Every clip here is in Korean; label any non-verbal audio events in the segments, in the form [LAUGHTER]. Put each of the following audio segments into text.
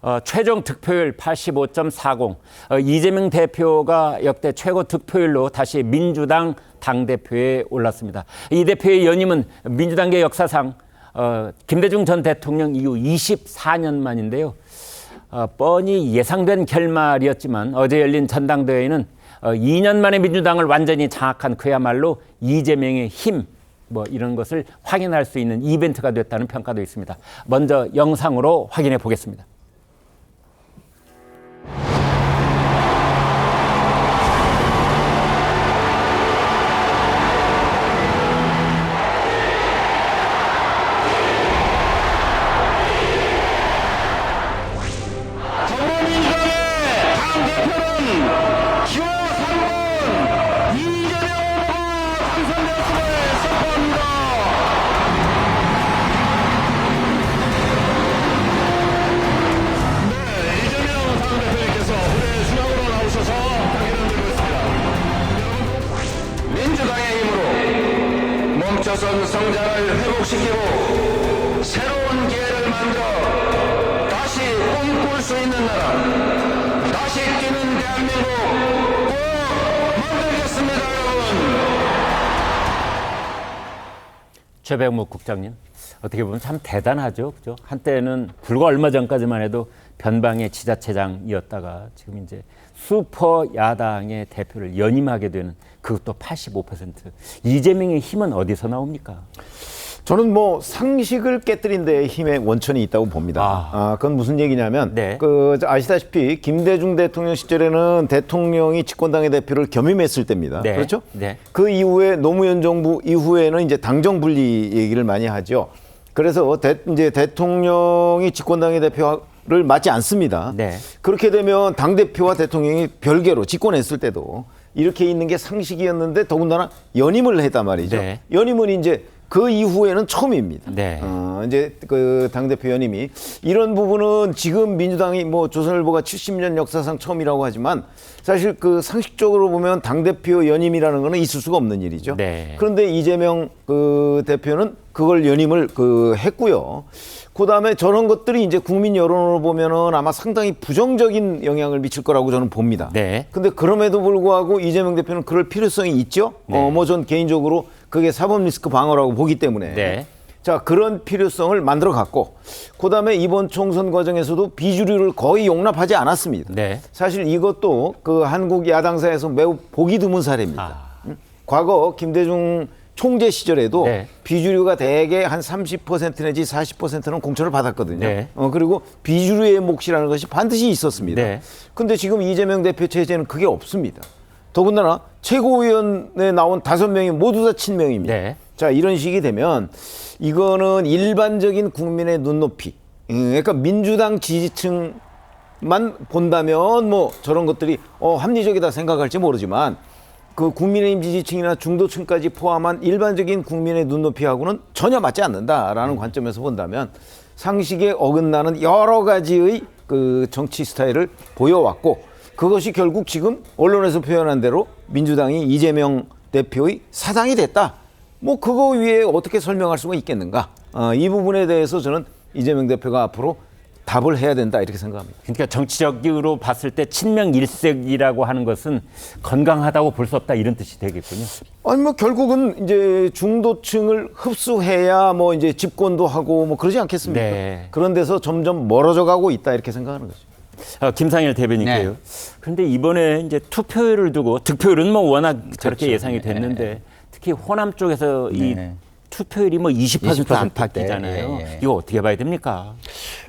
어, 최종 득표율 85.40. 어, 이재명 대표가 역대 최고 득표율로 다시 민주당 당대표에 올랐습니다. 이 대표의 연임은 민주당의 역사상 어, 김대중 전 대통령 이후 24년 만인데요. 어, 뻔히 예상된 결말이었지만 어제 열린 전당대회에는 어, 2년 만에 민주당을 완전히 장악한 그야말로 이재명의 힘, 뭐 이런 것을 확인할 수 있는 이벤트가 됐다는 평가도 있습니다. 먼저 영상으로 확인해 보겠습니다. 멈춰선 성장을 회복시키고 새로운 기회를 만들어 다시 꿈꿀 수 있는 나라, 다시 뛰는 대한민국 꼭 만들겠습니다, 여러분. 최백목 국장님 어떻게 보면 참 대단하죠, 그죠? 한때는 불과 얼마 전까지만 해도 변방의 지자체장이었다가 지금 이제 슈퍼 야당의 대표를 연임하게 되는 그것도 85%. 이재명의 힘은 어디서 나옵니까? 저는 뭐 상식을 깨뜨린 데 힘의 원천이 있다고 봅니다. 아. 아, 그건 무슨 얘기냐면 네. 그 아시다시피 김대중 대통령 시절에는 대통령이 집권당의 대표를 겸임했을 때입니다. 네. 그렇죠? 네. 그 이후에 노무현 정부 이후에는 이제 당정 분리 얘기를 많이 하죠. 그래서 대, 이제 대통령이 집권당의 대표를 맡지 않습니다. 네. 그렇게 되면 당 대표와 대통령이 별개로 집권했을 때도 이렇게 있는 게 상식이었는데 더군다나 연임을 했단 말이죠. 네. 연임은 이제 그 이후에는 처음입니다. 네. 어, 이제 그 당대표 연임이 이런 부분은 지금 민주당이 뭐 조선일보가 70년 역사상 처음이라고 하지만 사실 그 상식적으로 보면 당대표 연임이라는 거는 있을 수가 없는 일이죠. 네. 그런데 이재명 그 대표는 그걸 연임을 그 했고요. 그다음에 저런 것들이 이제 국민 여론으로 보면은 아마 상당히 부정적인 영향을 미칠 거라고 저는 봅니다. 네. 근데 그럼에도 불구하고 이재명 대표는 그럴 필요성이 있죠. 네. 어, 뭐 전 개인적으로 그게 사법 리스크 방어라고 보기 때문에. 네. 자, 그런 필요성을 만들어 갔고, 그 다음에 이번 총선 과정에서도 비주류를 거의 용납하지 않았습니다. 네. 사실 이것도 그 한국 야당사에서 매우 보기 드문 사례입니다. 아. 음? 과거 김대중 총재 시절에도 네. 비주류가 대개 한 30% 내지 40%는 공천을 받았거든요. 네. 어, 그리고 비주류의 몫이라는 것이 반드시 있었습니다. 네. 근데 지금 이재명 대표 체제는 그게 없습니다. 더군다나 최고위원에 나온 다섯 명이 모두 다 친명입니다. 네. 자, 이런 식이 되면 이거는 일반적인 국민의 눈높이. 음, 그러니까 민주당 지지층만 본다면 뭐 저런 것들이 어, 합리적이다 생각할지 모르지만 그 국민의힘 지지층이나 중도층까지 포함한 일반적인 국민의 눈높이하고는 전혀 맞지 않는다라는 관점에서 본다면 상식에 어긋나는 여러 가지의 그 정치 스타일을 보여왔고 그것이 결국 지금 언론에서 표현한 대로 민주당이 이재명 대표의 사당이 됐다. 뭐 그거 위에 어떻게 설명할 수가 있겠는가? 어, 이 부분에 대해서 저는 이재명 대표가 앞으로 답을 해야 된다 이렇게 생각합니다. 그러니까 정치적으로 봤을 때 친명 일색이라고 하는 것은 건강하다고 볼 수 없다 이런 뜻이 되겠군요. 아니 뭐 결국은 이제 중도층을 흡수해야 뭐 이제 집권도 하고 뭐 그러지 않겠습니까? 네. 그런 데서 점점 멀어져 가고 있다 이렇게 생각하는 거죠. 어, 김상일 대변인께요. 그런데 이번에 이제 투표율을 두고 득표율은 뭐 워낙 저렇게 예상이 됐는데 특히 호남 쪽에서 이 네. 투표율이 뭐20% 20% 안팎이잖아요. 대, 예, 예. 이거 어떻게 봐야 됩니까?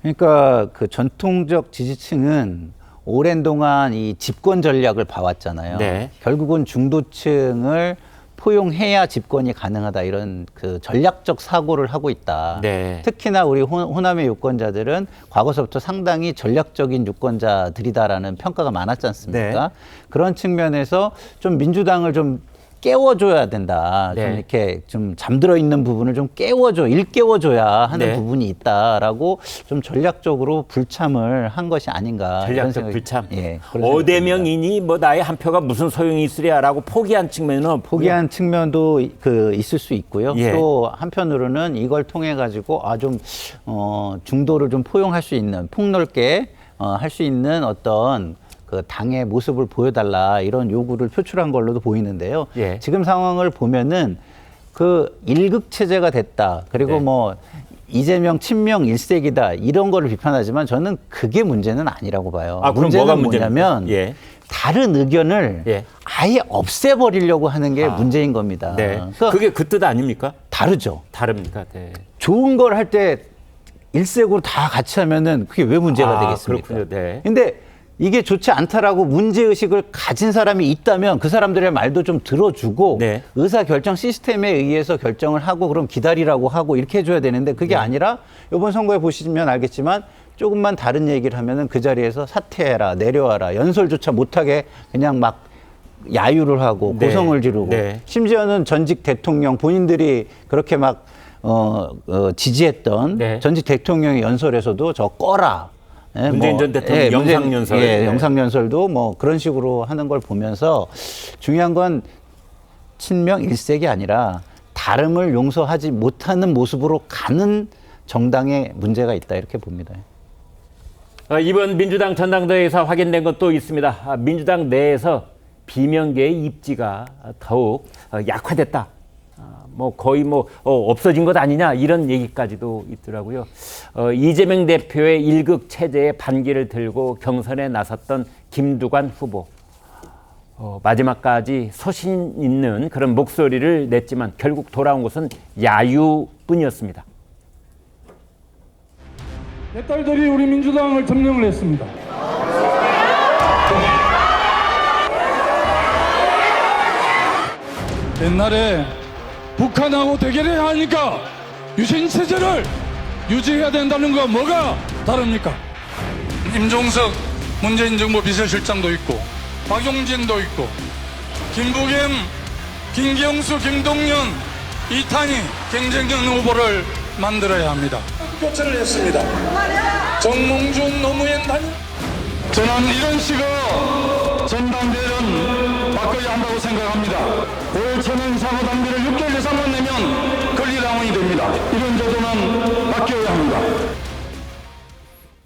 그러니까 그 전통적 지지층은 오랜 동안 이 집권 전략을 봐왔잖아요. 네. 결국은 중도층을 포용해야 집권이 가능하다 이런 그 전략적 사고를 하고 있다. 네. 특히나 우리 호- 호남의 유권자들은 과거서부터 상당히 전략적인 유권자들이다라는 평가가 많았지 않습니까? 네. 그런 측면에서 좀 민주당을 좀 깨워줘야 된다. 네. 좀 이렇게 좀 잠들어 있는 부분을 좀 깨워줘, 일깨워줘야 하는 네. 부분이 있다라고 좀 전략적으로 불참을 한 것이 아닌가. 전략적 생각이- 불참. 예. 어대명이니 뭐 나의 한 표가 무슨 소용이 있으랴라고 포기한 측면은. 포기한 측면도 이- 그 있을 수 있고요. 예. 또 한편으로는 이걸 통해 가지고 아 좀 어, 중도를 좀 포용할 수 있는 폭넓게 어, 할 수 있는 어떤 그 당의 모습을 보여달라 이런 요구를 표출한 걸로도 보이는데요. 예. 지금 상황을 보면은 그 일극 체제가 됐다. 그리고 네. 뭐 이재명 친명 일색이다 이런 거를 비판하지만 저는 그게 문제는 아니라고 봐요. 아, 그럼 문제는? 뭐냐면 예. 다른 의견을 예. 아예 없애버리려고 하는 게 문제인 겁니다. 네. 그러니까 그게 그 뜻 아닙니까? 다르죠. 다릅니까? 네. 좋은 걸 할 때 일색으로 다 같이 하면은 그게 왜 문제가 아, 되겠습니까? 그렇군요. 네. 근데 이게 좋지 않다라고 문제 의식을 가진 사람이 있다면 그 사람들의 말도 좀 들어주고 네. 의사 결정 시스템에 의해서 결정을 하고 그럼 기다리라고 하고 이렇게 해줘야 되는데 네. 그게 아니라 이번 선거에 보시면 알겠지만 조금만 다른 얘기를 하면은 그 자리에서 사퇴해라 내려와라 연설조차 못하게 그냥 막 야유를 하고 네. 고성을 지르고 네. 심지어는 전직 대통령 본인들이 그렇게 막 어, 어, 지지했던 네. 전직 대통령의 연설에서도 저 꺼라. 예, 문재인 전 대통령 영상 연설. 예, 네. 영상 연설도 뭐 그런 식으로 하는 걸 보면서 중요한 건 친명 일색이 아니라 다름을 용서하지 못하는 모습으로 가는 정당에 문제가 있다 이렇게 봅니다. 어, 이번 민주당 전당대회에서 확인된 것또 있습니다. 아, 민주당 내에서 비명계의 입지가 더욱 어, 약화됐다. 아, 뭐 거의 뭐 어, 없어진 것 아니냐 이런 얘기까지도 있더라고요. 어, 이재명 대표의 일극 체제에 반기를 들고 경선에 나섰던 김두관 후보. 어, 마지막까지 소신 있는 그런 목소리를 냈지만 결국 돌아온 것은 야유뿐이었습니다. 내 딸들이 우리 민주당을 점령을 했습니다. 옛날에 북한하고 대결해야 하니까 유신 체제를 유지해야 된다는 거 뭐가 다릅니까? 임종석 문재인 정부 비서실장도 있고 박용진도 있고 김부겸, 김경수, 김동연, 이탄희 경쟁력 후보를 만들어야 합니다. 교체를 했습니다. 정몽준 노무현 단임. 저는 이런 식으로 전당대회는 바꿔야 한다고 생각합니다. 5천원 사고 단계를 6개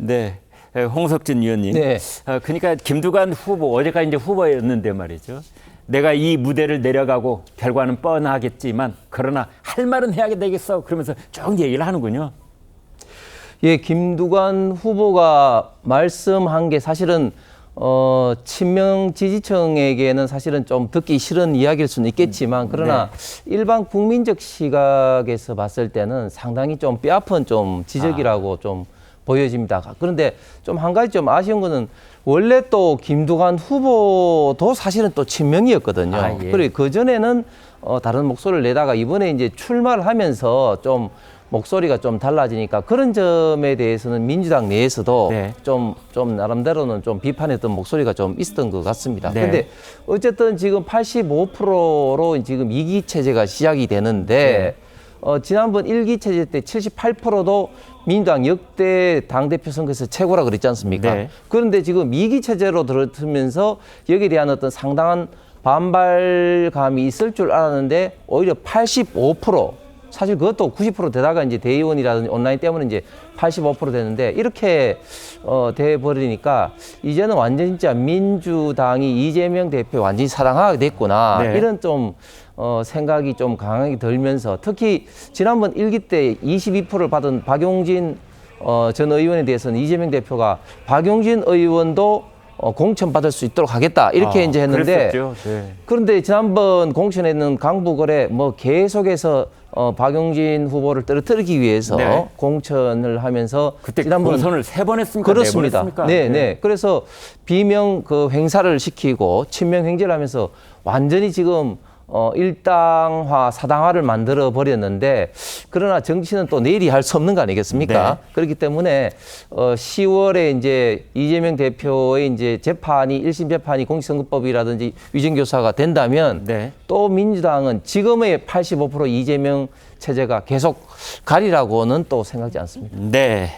네. 에, 홍석진 의원님. 네. 어, 그러니까 김두관 후보 어제까지 이제 후보였는데 말이죠. 내가 이 무대를 내려가고 결과는 뻔하겠지만 그러나 할 말은 해야 되겠어. 그러면서 쭉 얘기를 하는군요. 예, 김두관 후보가 말씀한 게 사실은 어, 친명 지지층에게는 사실은 좀 듣기 싫은 이야기일 수는 있겠지만 그러나 일반 국민적 시각에서 봤을 때는 상당히 좀 뼈아픈 좀 지적이라고 좀 보여집니다. 그런데 좀 한 가지 좀 아쉬운 거는 원래 또 김두관 후보도 사실은 또 친명이었거든요. 아, 예. 그리고 그 전에는 어, 다른 목소리를 내다가 이번에 이제 출마를 하면서 좀 목소리가 좀 달라지니까 그런 점에 대해서는 민주당 내에서도 네. 좀, 좀 나름대로는 좀 비판했던 목소리가 좀 있었던 것 같습니다. 네. 근데 어쨌든 지금 85%로 지금 이기 체제가 시작이 되는데 네. 어, 지난번 일기 체제 때 78%도 민주당 역대 당대표 선거에서 최고라 그랬지 않습니까? 네. 그런데 지금 이기 체제로 들어서면서 여기에 대한 어떤 상당한 반발감이 있을 줄 알았는데 오히려 85% 사실 그것도 90% 되다가 이제 대의원이라든지 온라인 때문에 이제 85% 되는데 이렇게 어, 돼 버리니까 이제는 완전 진짜 민주당이 이재명 대표 완전히 사랑하게 됐구나 네. 이런 좀 어, 생각이 좀 강하게 들면서 특히 지난번 일기때 22%를 받은 박용진 어, 전 의원에 대해서는 이재명 대표가 박용진 의원도 어, 공천 받을 수 있도록 하겠다 이렇게 아, 이제 했는데. 네. 그런데 지난번 공천에는 강북을에 뭐 계속해서 어, 박용진 후보를 떨어뜨리기 위해서 네. 공천을 하면서 그때 지난번 공선을 세 번 했습니까? 그렇습니다. 네번 했습니까? 네, 네. 그래서 비명 그 행사를 시키고 친명 행제를 하면서 완전히 지금 어 일당화, 사당화를 만들어 버렸는데 그러나 정치는 또 내일이 할 수 없는 거 아니겠습니까? 네. 그렇기 때문에 어 10월에 이제 이재명 대표의 이제 재판이 1심 재판이 공직선거법이라든지 위정교사가 된다면 네. 또 민주당은 지금의 85% 이재명 체제가 계속 가리라고는 또 생각지 않습니다. 네.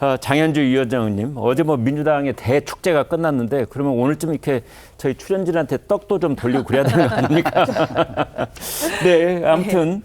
어, 장현주 위원장님 어제 뭐 민주당의 대축제가 끝났는데 그러면 오늘쯤 이렇게 저희 출연진한테 떡도 좀 돌리고 그래야 되는 거 아닙니까? [LAUGHS] 네, 아무튼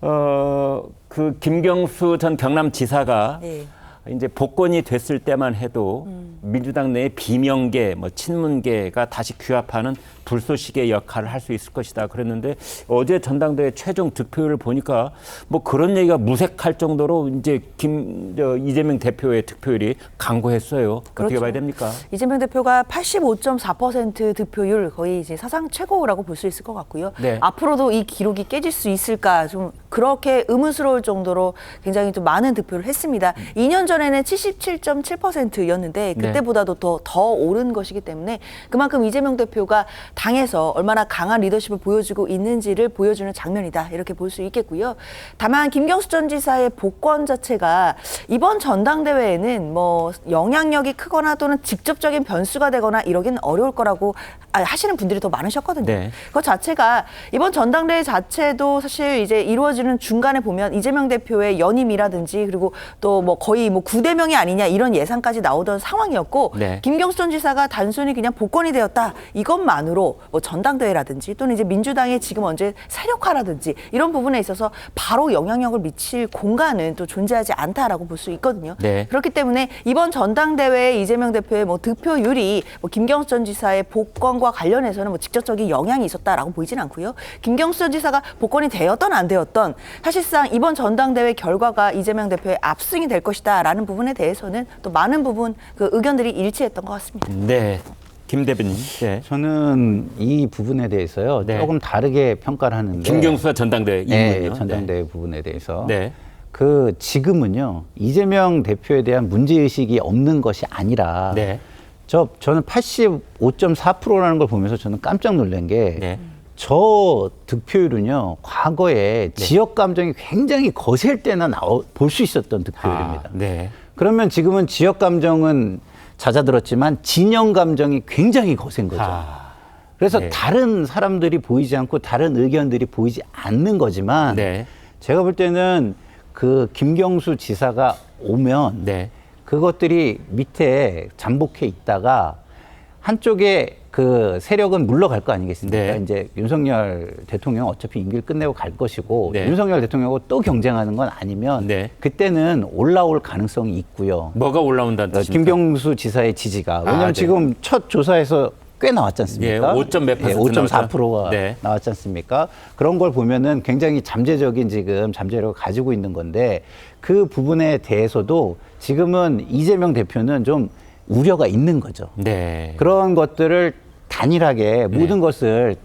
어, 그 김경수 전 경남지사가 네. 이제 복권이 됐을 때만 해도 민주당 내의 비명계, 뭐 친문계가 다시 규합하는 불쏘시개 역할을 할 수 있을 것이다. 그랬는데 어제 전당대회 최종 득표율을 보니까 뭐 그런 얘기가 무색할 정도로 이제 김 저 이재명 대표의 득표율이 강고했어요. 어떻게 그렇죠. 봐야 됩니까? 이재명 대표가 85.4% 득표율 거의 이제 사상 최고라고 볼 수 있을 것 같고요. 네. 앞으로도 이 기록이 깨질 수 있을까 좀 그렇게 의문스러울 정도로 굉장히 좀 많은 득표를 했습니다. 2년 전에는 77.7%였는데 네. 그때보다도 더, 더 오른 것이기 때문에 그만큼 이재명 대표가 당에서 얼마나 강한 리더십을 보여주고 있는지를 보여주는 장면이다 이렇게 볼 수 있겠고요. 다만 김경수 전 지사의 복권 자체가 이번 전당대회에는 뭐 영향력이 크거나 또는 직접적인 변수가 되거나 이러긴 어려울 거라고 아, 하시는 분들이 더 많으셨거든요. 네. 그 자체가 이번 전당대회 자체도 사실 이제 이루어지는 중간에 보면 이재명 대표의 연임이라든지 그리고 또 뭐 거의 뭐 9대 명이 아니냐 이런 예상까지 나오던 상황이었고 네. 김경수 전 지사가 단순히 그냥 복권이 되었다 이것만으로 뭐 전당대회라든지 또는 이제 민주당의 지금 언제 세력화라든지 이런 부분에 있어서 바로 영향력을 미칠 공간은 또 존재하지 않다라고 볼 수 있거든요. 네. 그렇기 때문에 이번 전당대회 이재명 대표의 뭐 득표율이 뭐 김경수 전 지사의 복권과 관련해서는 뭐 직접적인 영향이 있었다라고 보이진 않고요. 김경수 전 지사가 복권이 되었던 안 되었던 사실상 이번 전당대회 결과가 이재명 대표의 압승이 될 것이다라는 부분에 대해서는 또 많은 부분 그 의견들이 일치했던 것 같습니다. 네. 김 대변인. 네. 저는 이 부분에 대해서요 네. 조금 다르게 평가를 하는데 김경수와 전당대회 네, 이분요. 전당대회 부분에 대해서 네. 그 지금은요 이재명 대표에 대한 문제 의식이 없는 것이 아니라 네. 저 저는 85.4%라는 걸 보면서 저는 깜짝 놀란 게 네. 저 득표율은요 과거에 지역 감정이 굉장히 거셀 때나 볼 수 있었던 득표율입니다. 아, 네. 그러면 지금은 지역 감정은 잦아들었지만 진영 감정이 굉장히 거센 거죠. 아, 그래서 네. 다른 사람들이 보이지 않고 다른 의견들이 보이지 않는 거지만 네. 제가 볼 때는 그 김경수 지사가 오면 네. 그것들이 밑에 잠복해 있다가 한쪽에 그 세력은 물러갈 거 아니겠습니까? 네. 이제 윤석열 대통령 어차피 임기를 끝내고 갈 것이고 네. 윤석열 대통령하고 또 경쟁하는 건 아니면 네. 그때는 올라올 가능성이 있고요. 뭐가 올라온다는 어, 뜻입니까? 김경수 지사의 지지가 왜냐하면 아, 네. 지금 첫 조사에서 꽤 나왔지 않습니까? 예, 5.몇 퍼센트 5.4%가 네. 나왔지 않습니까? 그런 걸 보면은 굉장히 잠재적인 지금 잠재력을 가지고 있는 건데 그 부분에 대해서도 지금은 이재명 대표는 좀 우려가 있는 거죠. 네. 그런 것들을 단일하게 모든 것을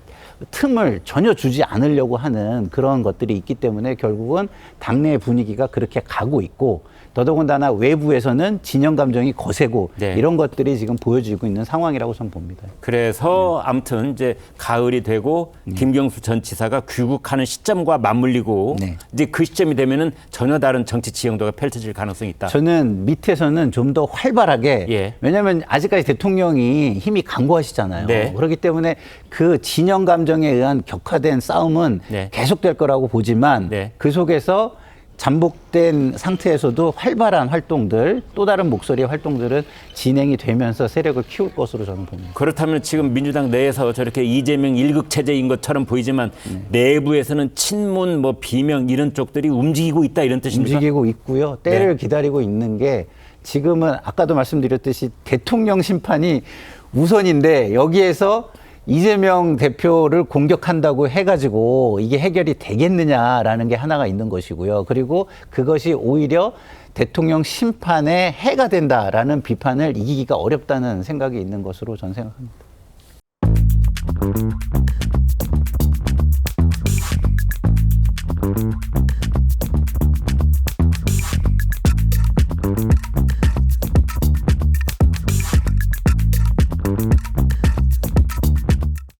틈을 전혀 주지 않으려고 하는 그런 것들이 있기 때문에 결국은 당내 분위기가 그렇게 가고 있고 더더군다나 외부에서는 진영 감정이 거세고 네. 이런 것들이 지금 보여지고 있는 상황이라고 저는 봅니다. 그래서 아무튼 이제 가을이 되고 김경수 전 지사가 귀국하는 시점과 맞물리고 네. 이제 그 시점이 되면은 전혀 다른 정치 지형도가 펼쳐질 가능성이 있다. 저는 밑에서는 좀 더 활발하게 예. 왜냐하면 아직까지 대통령이 힘이 강고하시잖아요. 네. 그렇기 때문에 그 진영 감정에 의한 격화된 싸움은 네. 계속될 거라고 보지만 네. 그 속에서 잠복된 상태에서도 활발한 활동들 또 다른 목소리의 활동들은 진행이 되면서 세력을 키울 것으로 저는 봅니다. 그렇다면 지금 민주당 내에서 저렇게 이재명 일극 체제인 것처럼 보이지만 내부에서는 친문 뭐 비명 이런 쪽들이 움직이고 있다 이런 뜻입니까? 움직이고 있고요. 때를 네. 기다리고 있는 게 지금은 아까도 말씀드렸듯이 대통령 심판이 우선인데 여기에서 이재명 대표를 공격한다고 해가지고 이게 해결이 되겠느냐라는 게 하나가 있는 것이고요. 그리고 그것이 오히려 대통령 심판에 해가 된다라는 비판을 이기기가 어렵다는 생각이 있는 것으로 저는 생각합니다.